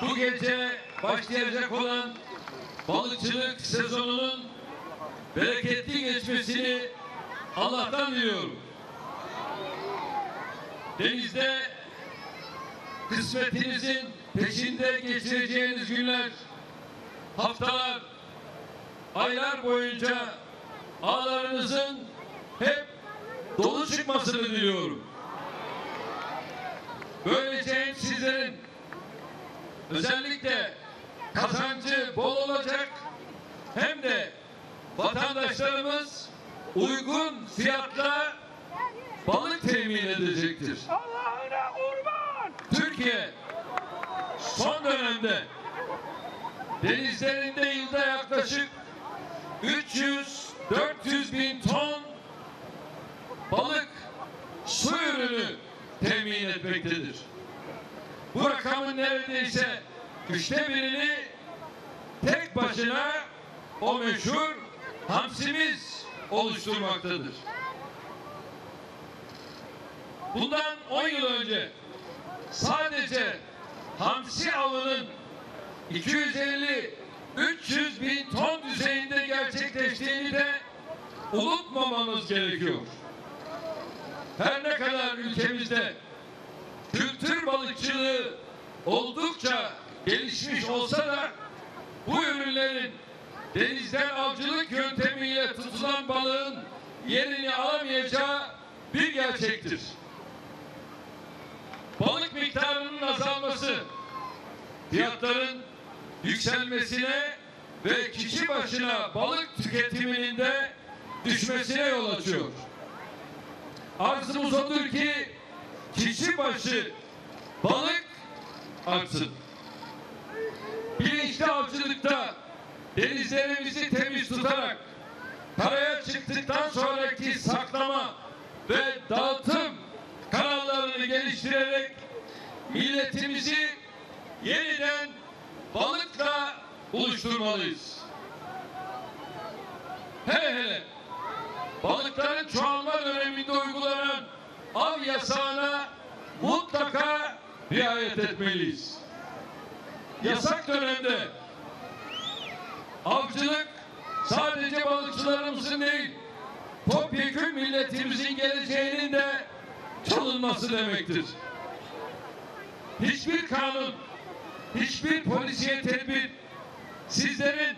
bu gece başlayacak olan balıkçılık sezonunun bereketli geçmesini Allah'tan diliyorum. Denizde kısmetinizin peşinde geçireceğiniz günler, haftalar, aylar boyunca ağlarınızın hep dolu çıkmasını diliyorum. Böylece hem sizlerin özellikle kazancı bol olacak hem de vatandaşlarımız uygun fiyatla balık temin edecektir. Allah'ına kurban. Türkiye son dönemde denizlerinde yılda yaklaşık 300-400 bin ton balık su ürünü temin etmektedir. Bu rakamın neredeyse üçte birini tek başına o meşhur hamsimiz oluşturmaktadır. Bundan 10 yıl önce sadece hamsi avının 250 300 bin ton düzeyinde gerçekleştiğini de unutmamamız gerekiyor. Her ne kadar ülkemizde balıkçılığı oldukça gelişmiş olsa da bu ürünlerin denizden avcılık yöntemiyle tutulan balığın yerini alamayacağı bir gerçektir. Balık miktarının azalması, fiyatların yükselmesine ve kişi başına balık tüketiminin de düşmesine yol açıyor. Arzımız odur ki kişi başı balık artsın. Bilinçli avcılıkta denizlerimizi temiz tutarak karaya çıktıktan sonraki saklama ve dağıtım kanallarını geliştirerek milletimizi yeniden balıkla buluşturmalıyız. Hele hele balıkların çoğalma döneminde uygulanan av yasağına mutlaka riayet etmeliyiz. Yasak dönemde avcılık sadece balıkçılarımızın değil, topyekun milletimizin geleceğinin de çalınması demektir. Hiçbir kanun, hiçbir polisiye tedbir sizlerin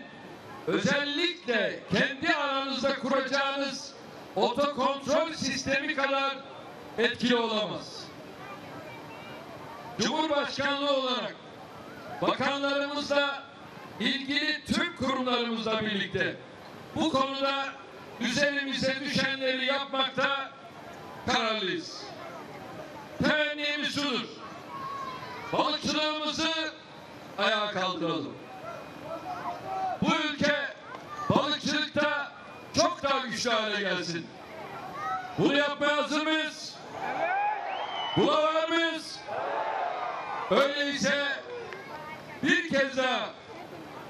özellikle kendi aranızda kuracağınız otokontrol sistemi kadar etkili olamaz. Cumhurbaşkanlığı olarak bakanlarımızla ilgili tüm kurumlarımızla birlikte bu konuda üzerimize düşenleri yapmakta kararlıyız. Temennimiz şudur. Balıkçılığımızı ayağa kaldıralım. Bu ülke balıkçılıkta çok daha güçlü hale gelsin. Bunu yapmaya hazır mıyız? Buna var mıyız? Öyleyse bir kez daha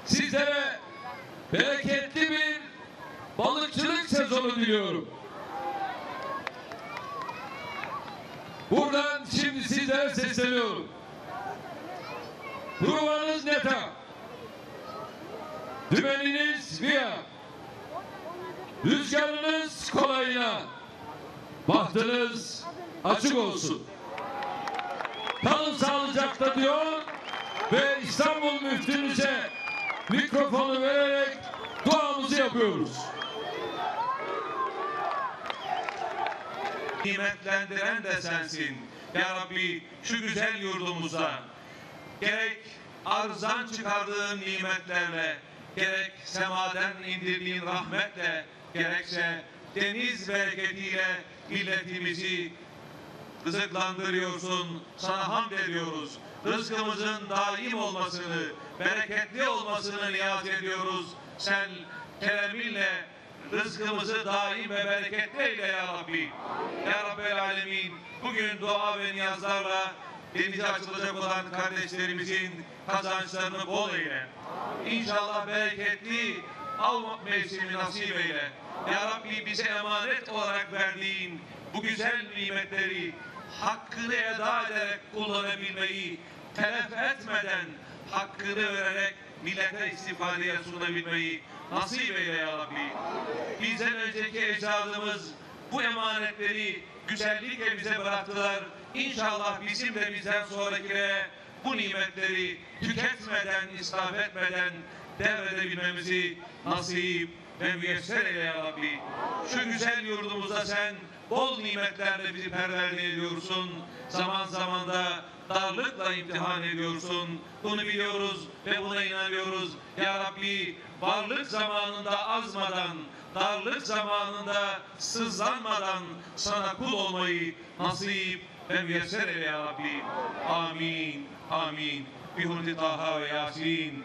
sizlere bereketli bir balıkçılık sezonu diliyorum. Buradan şimdi sizlere sesleniyorum. Provanız neta. Dümeniniz via. Rüzgarınız kolayına. Bahtınız açık olsun. Kalın sağlıcakla diyor ve İstanbul müftümüze mikrofonu vererek duamızı yapıyoruz. nimetlendiren de sensin. Ya Rabbi şu güzel yurdumuza gerek arzdan çıkardığın nimetlerle, gerek semaden indirdiğin rahmetle, gerekse deniz bereketiyle milletimizi rızıklandırıyorsun. Sana hamd ediyoruz. Rızkımızın daim olmasını, bereketli olmasını niyaz ediyoruz. Sen kereminle rızkımızı daim ve bereketli eyle ya Rabbi. Ya Rabbel Alemin bugün dua ve niyazlarla denize açılacak olan kardeşlerimizin kazançlarını bol eyle. İnşallah bereketli av mevsimi nasip eyle. Ya Rabbi bize emanet olarak verdiğin bu güzel nimetleri hakkını eda ederek kullanabilmeyi telef etmeden hakkını vererek millete istifadeye sunabilmeyi nasip eyle ya Rabbi. Bizden önceki ecdadımız bu emanetleri güzellikle bize bıraktılar. İnşallah bizim de bizden sonrakilere bu nimetleri tüketmeden, israf etmeden devredebilmemizi nasip ve müyesser eyle ya Rabbi. Şu güzel yurdumuzda sen bol nimetlerle bizi perverde ediyorsun. Zaman zaman da darlıkla imtihan ediyorsun. Bunu biliyoruz ve buna inanıyoruz. Ya Rabbi varlık zamanında azmadan, darlık zamanında sızlanmadan sana kul olmayı nasip ve müyesser eyle ya Rabbi. Amin. Amin. Bihurmeti Taha ve Yasin.